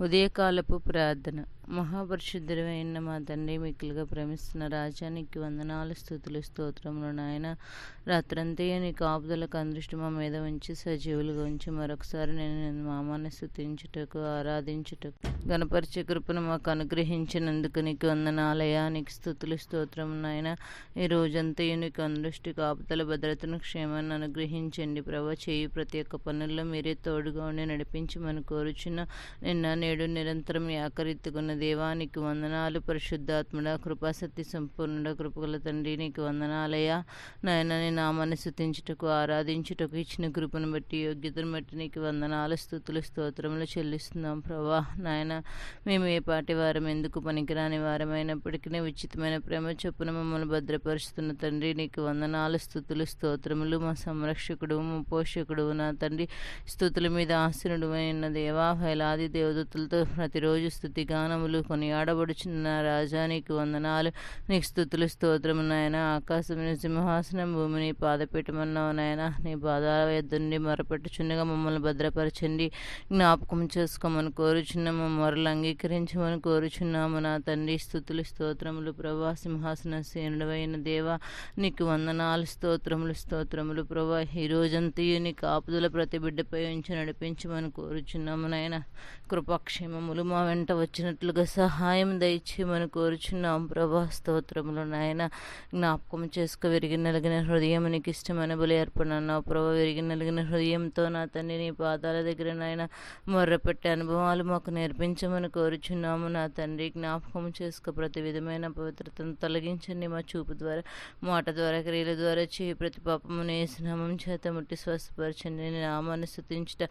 ఉదయకాలపు ప్రార్థన. మహాపరిశుద్ధుడైన మా తండ్రి మిక్కులుగా ప్రేమిస్తున్న రాజానికి వందనాలు స్థుతులు స్తోత్రములు నాయన. రాత్రంతయ్య నీ కాపుదలకు అందృష్టి మా మీద ఉంచి సజీవులుగా ఉంచి మరొకసారి నేను మామాన్ని స్థుతించుటకు ఆరాధించుటకు గణపరిచే కృపను మాకు అనుగ్రహించినందుకు నీకు వందనాలయా నీకు స్థుతులు స్తోత్రము నాయన. ఈ రోజంతయు నీకు అందృష్టి కాపుదల భద్రతను క్షేమాన్ని అనుగ్రహించండి. ప్రభా చేయి ప్రతి ఒక్క పనుల్లో మీరే తోడుగా ఉండి నడిపించి మనం కోరుచున్న నిన్న నేడు నిరంతరం దేవానికి వందనాలు. పరిశుద్ధాత్ముడ కృపాశక్తి సంపూర్ణుడ కృపగల తండ్రి నీకు వందనాలయ్యా. నాయన నీ నామాన్ని స్థుతించుటకు ఆరాధించుటకు ఇచ్చిన కృపను బట్టి యోగ్యతను బట్టి నీకు వందనాలు స్థుతులు స్తోత్రములు చెల్లిస్తున్నాం ప్రభా. నాయన మేము ఏ పాటి వారం ఎందుకు పనికిరాని వారమైనప్పటికీ ఉచితమైన ప్రేమ చొప్పున మమ్మల్ని భద్రపరుస్తున్న తండ్రి నీకు వందనాలు స్థుతులు స్తోత్రములు. మా సంరక్షకుడు మా పోషకుడు నా తండ్రి స్థుతుల మీద ఆసనుడు అయిన దేవా. వేలాది దేవదత్తులతో ప్రతిరోజు స్థుతి గానములు కొనియాడబడుచున్న రాజా నీకు వందనాలు. నీకు స్థుతులు స్తోత్రము నాయన. ఆకాశముని సింహాసనం భూమిని పాదపీఠమన్నావు నాయన. నీ పాదాల ఎద్దుండి మొరపెట్టుచుండగా మమ్మల్ని భద్రపరచండి. జ్ఞాపకం చేసుకోమని కోరుచున్నాము. మొరలు అంగీకరించమని కోరుచున్నాము నా తండ్రి. స్థుతులు స్తోత్రములు ప్రభా. సింహాసన సేనుడవైన దేవా నీకు వందనాలు స్తోత్రములు స్తోత్రములు ప్రభా. ఈ రోజంతయు నీ కాపుదల ప్రతి బిడ్డపై ఉంచి నడిపించమని కోరుచున్నాము నాయన. కృపాక్షేమములు మా వెంట వచ్చినట్లు వచ్చినట్లుగా సహాయం దయచేయమని కోరుచున్నాం. ప్రభా స్తోత్రములు నాయన. జ్ఞాపకం చేసుకు విరిగి నలిగిన హృదయం నీకు ఇష్టమైన బలి ఏర్పడినావు ప్రభా విరిగి నలిగిన హృదయంతో నా తండ్రి నీ పాదాల దగ్గర నాయన మొర్రపెట్టే అనుభవాలు మాకు నేర్పించమని కోరుచున్నాము. నా తండ్రి జ్ఞాపకం చేసుకో ప్రతి విధమైన పవిత్రతను తొలగించండి. మా చూపు ద్వారా మాట ద్వారా క్రియల ద్వారా చేయి ప్రతి పాపమును స్నామం చేత ముట్టి స్వస్థపరచండి. నామాన్ని స్థుతించుట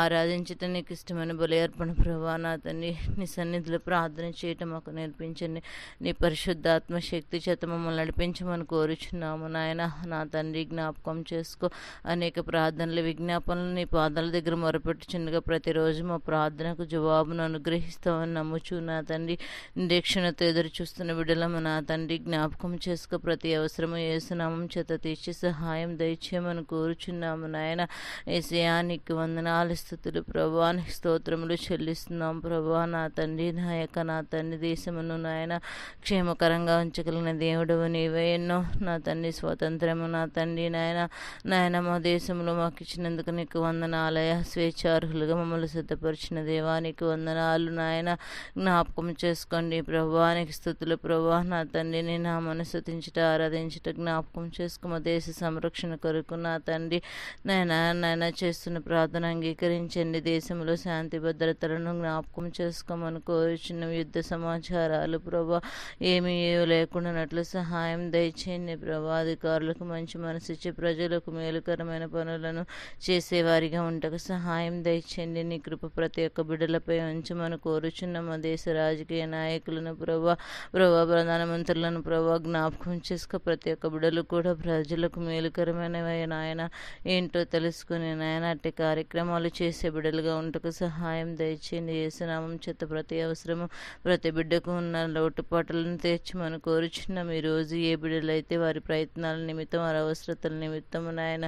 ఆరాధించట నీకు ఇష్టమైన బలి అర్పణ. ప్రభా నా తండ్రి నీ సన్నిధిలో ప్రార్థన చేయటం మాకు నేర్పించండి. నీ పరిశుద్ధాత్మ శక్తి చేత మమ్మల్ని నడిపించమని కోరుచున్నాము నాయన. నా తండ్రి జ్ఞాపకం చేసుకో. అనేక ప్రార్థనలు విజ్ఞాపనలు నీ పాదాల దగ్గర మొరపెట్టుచుండగా ప్రతిరోజు మా ప్రార్థనకు జవాబును అనుగ్రహిస్తామని నమ్ముచు నా తండ్రి. నిరీక్షణతో ఎదురు చూస్తున్న బిడ్డలము నా తండ్రి జ్ఞాపకం చేసుకో. ప్రతి అవసరము ఏసునామం చేత తీర్చి సహాయం దయచేయమని కోరుచున్నాము నాయన. ఏసయానికి వందనాలు స్థుతులు ప్రభానికి స్తోత్రములు చెల్లిస్తున్నాం. ప్రభా నా తండ్రి నా యొక్క నా తండ్రి దేశమును నాయన క్షేమకరంగా ఉంచగలిగిన దేవుడు నీవే. ఎన్నో నా తండ్రి స్వాతంత్రము నా తండ్రి నాయన నాయన మా దేశంలో మాకు ఇచ్చినందుకు నీకు వందనాలయ. స్వేచ్ఛార్హులుగా మమ్మల్ని సిద్ధపరిచిన దేవానికి వందనాలు నాయన. జ్ఞాపకం చేసుకోండి ప్రభానికి స్థుతులు ప్రభా. నా తండ్రిని నా మనసుతించుట ఆరాధించుట జ్ఞాపకం చేసుకో. మా దేశ సంరక్షణ కొరకు నా తండ్రి నాయన నాయన చేస్తున్న ప్రార్థన అంగీకరించండి. దేశంలో శాంతి భద్రతలను జ్ఞాపకం చేసుకోమని చిన్న యుద్ధ సమాచారాలు ప్రభా. ఏమీ లేకుండానట్లు సహాయం దయచేయండి ప్రభా. అధికారులకు మంచి మనసు ప్రజలకు మేలుకరమైన పనులను చేసేవారిగా ఉండక సహాయం దయచేయండి. నీ కృప ప్రతి ఒక్క బిడ్డలపై ఉంచమని కోరుచున్న. మా దేశ రాజకీయ నాయకులను ప్రభా. ప్రభా ప్రధానమంత్రులను ప్రభా జ్ఞాపకం చేసుక. ప్రతి ఒక్క బిడ్డలు కూడా ప్రజలకు మేలుకరమైనవి నాయన. ఏంటో తెలుసుకుని నాయన అట్టి కార్యక్రమాలు చేసే బిడ్డలుగా ఉంటకు సహాయం దయచేయండి. ఏసునామం చేత ప్రతి అవసరం అవసరము ప్రతి బిడ్డకు ఉన్న లోటుపాట్లను తీర్చమని కోరుచున్నాం. ఈ రోజు ఏ బిడ్డలైతే వారి ప్రయత్నాల నిమిత్తం వారి అవసరతల నిమిత్తం నాయన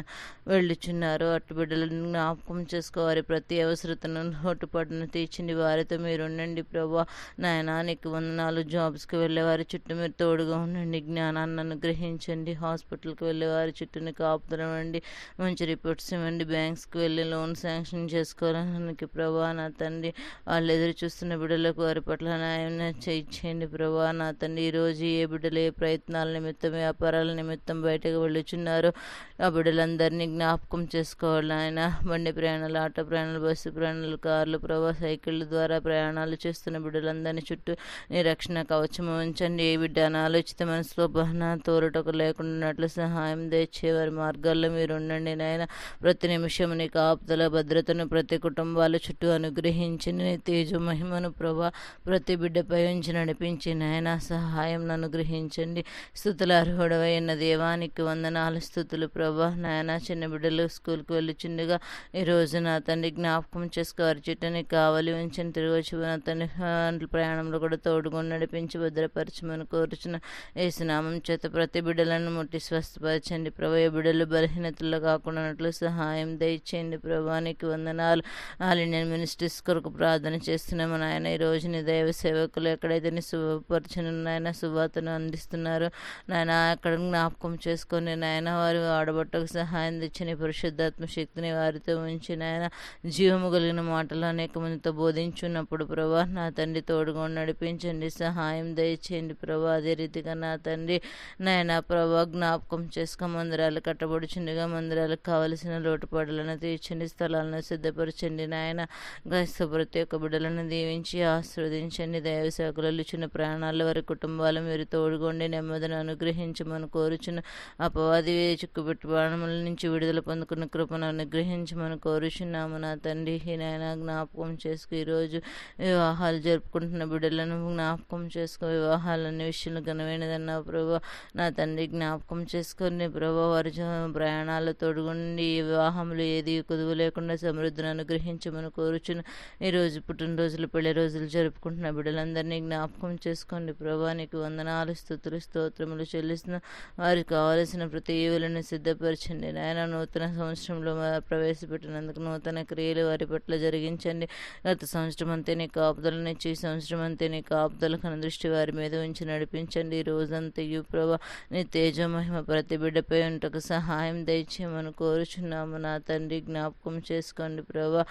వెళ్ళుచున్నారో అటు బిడ్డలను జ్ఞాపకం చేసుకోవారి ప్రతి అవసరతను లోటుపాటును తీర్చండి. వారితో మీరు ఉండండి ప్రభా. నాయన నీకు వందనాలు. జాబ్స్కి వెళ్ళే వారి చుట్టూ మీరు తోడుగా ఉండండి. జ్ఞానాన్ని అనుగ్రహించండి. హాస్పిటల్కి వెళ్ళే వారి చుట్టూని కాపుదలండి మంచి రిపోర్ట్స్ ఇవ్వండి. బ్యాంక్స్కి వెళ్ళి లోన్ శాంక్షన్ చేసుకోవడానికి ప్రభా నా తండ్రి వాళ్ళు ఎదురు చూస్తున్న బిడ్డలకు వారి పట్ల న్యాయం చేయించండి ప్రభా. నా తండ్రి ఈరోజు ఏ బిడ్డలు ఏ ప్రయత్నాల నిమిత్తం వ్యాపారాల నిమిత్తం బయటకు వెళ్ళుచున్నారు ఆ బిడ్డలందరినీ జ్ఞాపకం చేసుకోవాలి ఆయన బండి ప్రయాణాలు ఆటో ప్రయాణాలు బస్సు ప్రయాణాలు కార్లు ప్రభా సైకిళ్ళ ద్వారా ప్రయాణాలు చేస్తున్న బిడ్డలందరినీ చుట్టూ నీ రక్షణ కవచం ఉంచండి. ఏ బిడ్డ అనాలోచిత మనసులో బహన తోరటకు లేకుండా సహాయం తెచ్చే వారి మార్గాల్లో మీరు ఉండండి నాయన. ప్రతి నిమిషం నీ కాపుదల భద్రతను ప్రతి కుటుంబాల చుట్టూ అనుగ్రహించి నీ తేజ మహిమను ప్రభా ప్రతి బిడ్డపై ఉంచి నడిపించి నాయన సహాయం నన్ను గ్రహించండి. స్థుతుల అర్హుడవైన దేవానికి వందనాలు స్థుతులు ప్రభా. నాయన చిన్న బిడ్డలు స్కూల్కి వెళ్ళిచుండగా ఈ రోజు నా తండ్రి జ్ఞాపకం చేసుకోవారి చెట్టుని కావాలి ఉంచిన తిరిగి వచ్చి నా తండ్రి ప్రయాణంలో కూడా తోడుకొని నడిపించి భద్రపరచమని కోరుచున్న ఏసునామం చేత ప్రతి బిడ్డలను ముట్టి స్వస్థపరచండి. ప్రభా ఏ బిడ్డలు బలహీనతలు కాకుండా సహాయం దయచేయండి. ప్రభానికి వందనాలు. ఆల్ ఇండియన్ మినిస్ట్రీస్ కొరకు ప్రార్థన చేస్తున్నాము నాయన. ఈ రోజు దైవ సేవకులు ఎక్కడైతే నీ శుభపరచను నాయన శుభాతను అందిస్తున్నారు. నాయన అక్కడ జ్ఞాపకం చేసుకొని నాయన వారి ఆడబట్టకు సహాయం తెచ్చిన పరిశుద్ధాత్మ శక్తిని వారితో ఉంచి నాయన జీవము కలిగిన మాటలు అనేక మందితో బోధించున్నప్పుడు ప్రభా నా తండ్రి తోడుగా నడిపించండి సహాయం దయచేయండి ప్రభా అదే రీతిగా నా తండ్రి నాయన ప్రభా జ్ఞాపకం చేసుకో మందిరాలు కట్టబడుచుండగా మందిరాలకు కావలసిన లోటుపాట్లను తీర్చండి స్థలాలను సిద్ధపరచండి నాయన గస్త ప్రతి ఒక్క బిడ్డలను దీవించి ఆశ ఆశీర్వదించండి. దైవ చిన్న ప్రాణాల వారి కుటుంబాలు మీరు తోడుగొండి నెమ్మదిని అనుగ్రహించమని కోరుచున్న అపవాది చిక్కుబెట్టు బాణముల నుంచి విడుదల పొందుకున్న కృపను అనుగ్రహించమని కోరుచున్నాము. నా తండ్రి నాయన జ్ఞాపకం చేసుకు. ఈరోజు వివాహాలు జరుపుకుంటున్న బిడ్డలను జ్ఞాపకం చేసుకో. వివాహాలన్నీ విషయంలో ఘనమైనదన్న ప్రభా నా తండ్రి జ్ఞాపకం చేసుకొని ప్రభా వారి ప్రయాణాలు తోడుగుండి. వివాహంలో వివాహములు ఏది కుదువు లేకుండా సమృద్ధిని అనుగ్రహించమని కోరుచున్న ఈరోజు పుట్టినరోజులు పెళ్ళి రోజులు జరుపుకుంటున్న బిడ్డలందరినీ జ్ఞాపకం చేసుకోండి. ప్రభా నీకు వందనాలు స్థుతులు స్తోత్రములు చెల్లిస్తున్న వారికి కావలసిన ప్రతి ఈవులను సిద్ధపరచండి. నాయన నూతన సంవత్సరంలో ప్రవేశపెట్టినందుకు నూతన క్రియలు వారి పట్ల జరిగించండి. గత సంవత్సరం అంతే నీ కాపుదలనిచ్చి ఈ సంవత్సరం అంతే నీ కాపుదల కన దృష్టి వారి మీద ఉంచి నడిపించండి. ఈ రోజంతయు ప్రభా నీ తేజమహిమ ప్రతి బిడ్డపై ఉంటకు సహాయం దయచేయమని కోరుచున్నాము. నా తండ్రి జ్ఞాపకం చేసుకోండి ప్రభా.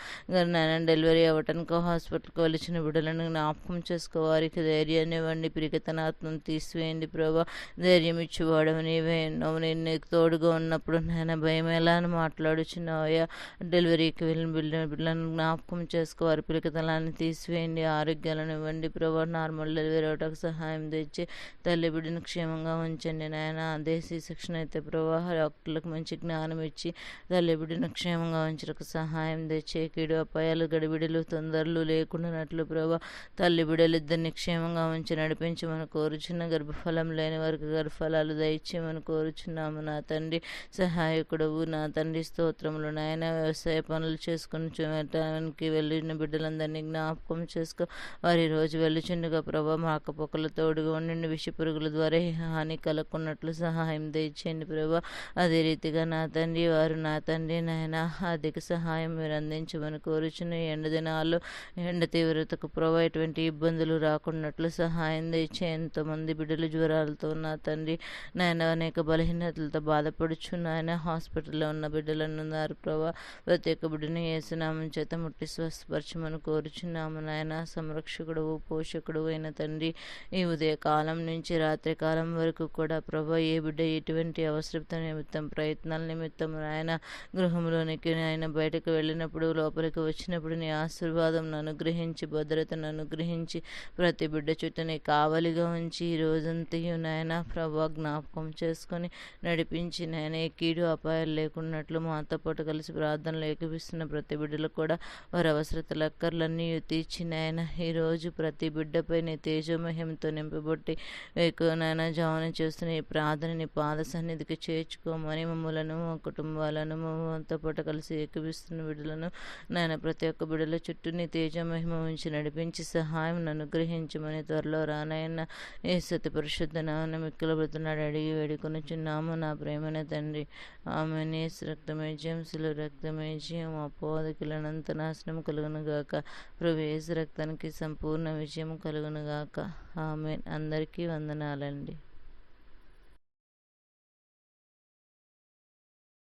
నాయన డెలివరీ అవ్వటానికి హాస్పిటల్కి వెళ్ళిన బిడ్డలను జ్ఞాపకం చేసుకో. వారికి ధైర్యాన్ని ఇవ్వండి. పిరికితనాత్మను తీసివేయండి ప్రభా. ధైర్యం ఇచ్చేవాడు నీవే ఉన్నావు. నేను నీకు తోడుగా ఉన్నప్పుడు నేను భయం ఎలా అని మాట్లాడుచున్నావయ్యా. డెలివరీకి వెళ్ళిన బిడ్డ బిడ్డలను జ్ఞాపకం చేసుకో. వారి తీసివేయండి. ఆరోగ్యాలను ఇవ్వండి ప్రభా. నార్మల్ డెలివరీ అవటానికి సహాయం తెచ్చి తల్లి బిడ్డను క్షేమంగా ఉంచండి నాయన. అదే శిక్షణ అయితే ప్రభా. డాక్టర్లకు మంచి జ్ఞానం ఇచ్చి తల్లి బిడ్డను క్షేమంగా ఉంచడానికి సహాయం తెచ్చే కీడు అపాయాలు గడిబిడిలు తొందరలు లేకుండానట్లు ప్రభా. తల్లి బిడ్డలిద్దరిని క్షేమంగా ఉంచి నడిపించమని కోరుచున్న గర్భఫలం లేని వారికి గర్భఫలాలు దయచేయమని కోరుచున్నాము. నా తండ్రి సహాయకుడవు నా తండ్రి స్తోత్రములు. నాయన వ్యవసాయ పనులు చేసుకుని చూడటానికి వెళ్ళిన బిడ్డలందరినీ జ్ఞాపకం చేసుకో. వారి రోజు వెళ్ళుచుండగా ప్రభా మాకపోకల తోడుగా ఉండి విష పురుగుల ద్వారా హాని కలగకున్నట్లు సహాయం దయచేయండి ప్రభా. అదే రీతిగా నా తండ్రి వారు నా తండ్రి నాయన అధిక సహాయం మీరు అందించమని కోరుచున్న ఎండ దినాల్లో ఎండ తీవ్రతకు ప్రభా ఎటువంటి ఇబ్బందులు రాకున్నట్లు సహాయం తెచ్చే ఎంతోమంది బిడ్డలు జ్వరాలతో నా తండ్రి నాయన అనేక బలహీనతలతో బాధపడుచు నాయన హాస్పిటల్లో ఉన్న బిడ్డలను ఉన్నారు ప్రభా. ప్రతి ఒక్క బిడ్డని ఏసునామం చేత ముట్టి స్వస్థపరచమని కోరుచున్నాము నాయన. సంరక్షకుడు పోషకుడు అయిన తండ్రి ఈ ఉదయ కాలం నుంచి రాత్రి కాలం వరకు కూడా ప్రభా ఏ బిడ్డ ఎటువంటి అవసరత నిమిత్తం ప్రయత్నాల నిమిత్తం నాయన గృహంలోనికి నాయన బయటకు వెళ్ళినప్పుడు లోపలికి వచ్చినప్పుడు నీ ఆశీర్వాదం అనుగ్రహించి భద్రతను అనుగ్రహించి ప్రతి బిడ్డ చుట్టూనే కావలిగా ఉంచి ఈ రోజంతయు నాయన ప్రభా జ్ఞాపకం చేసుకొని నడిపించి నాయన కీడు అపాయాలు లేకున్నట్లు మాతో పాటు కలిసి ప్రార్థనలు ఏకపిస్తున్న ప్రతి బిడ్డలు కూడా వారి అవసరతల అక్కర్లన్నీ తీర్చి నాయన ఈరోజు ప్రతి బిడ్డపై నీ తేజోమహ్యంతో నింపబొట్టి ఎక్కువ నాయన జవనం చేస్తున్న ఈ ప్రార్థనని పాద సన్నిధికి చేర్చుకోమని మమ్మలను మా కుటుంబాలను మాతో పాటు కలిసి ఏకపిస్తున్న బిడ్డలను నాయన ప్రతి ఒక్క బిడ్డల చుట్టూ నీ తేజమహిమ ఉంచి నడిపించి సహాయం అనుగ్రహించమని త్వరలో రానాయన ఏ సతి పరిశుద్ధ నాన్న మిక్కుల బ్రతున్నాడు అడిగి వేడుకొని చిన్నాము నా ప్రేమన తండ్రి. ఆమె నేస్ రక్తమేజ్యం శిలు రక్తమేజ్యం అపోదకులనంత నాశనం కలుగును గాక. ప్రవేశ రక్తానికి సంపూర్ణ విజయం కలుగును గాక. ఆమె అందరికీ వందనాలండి.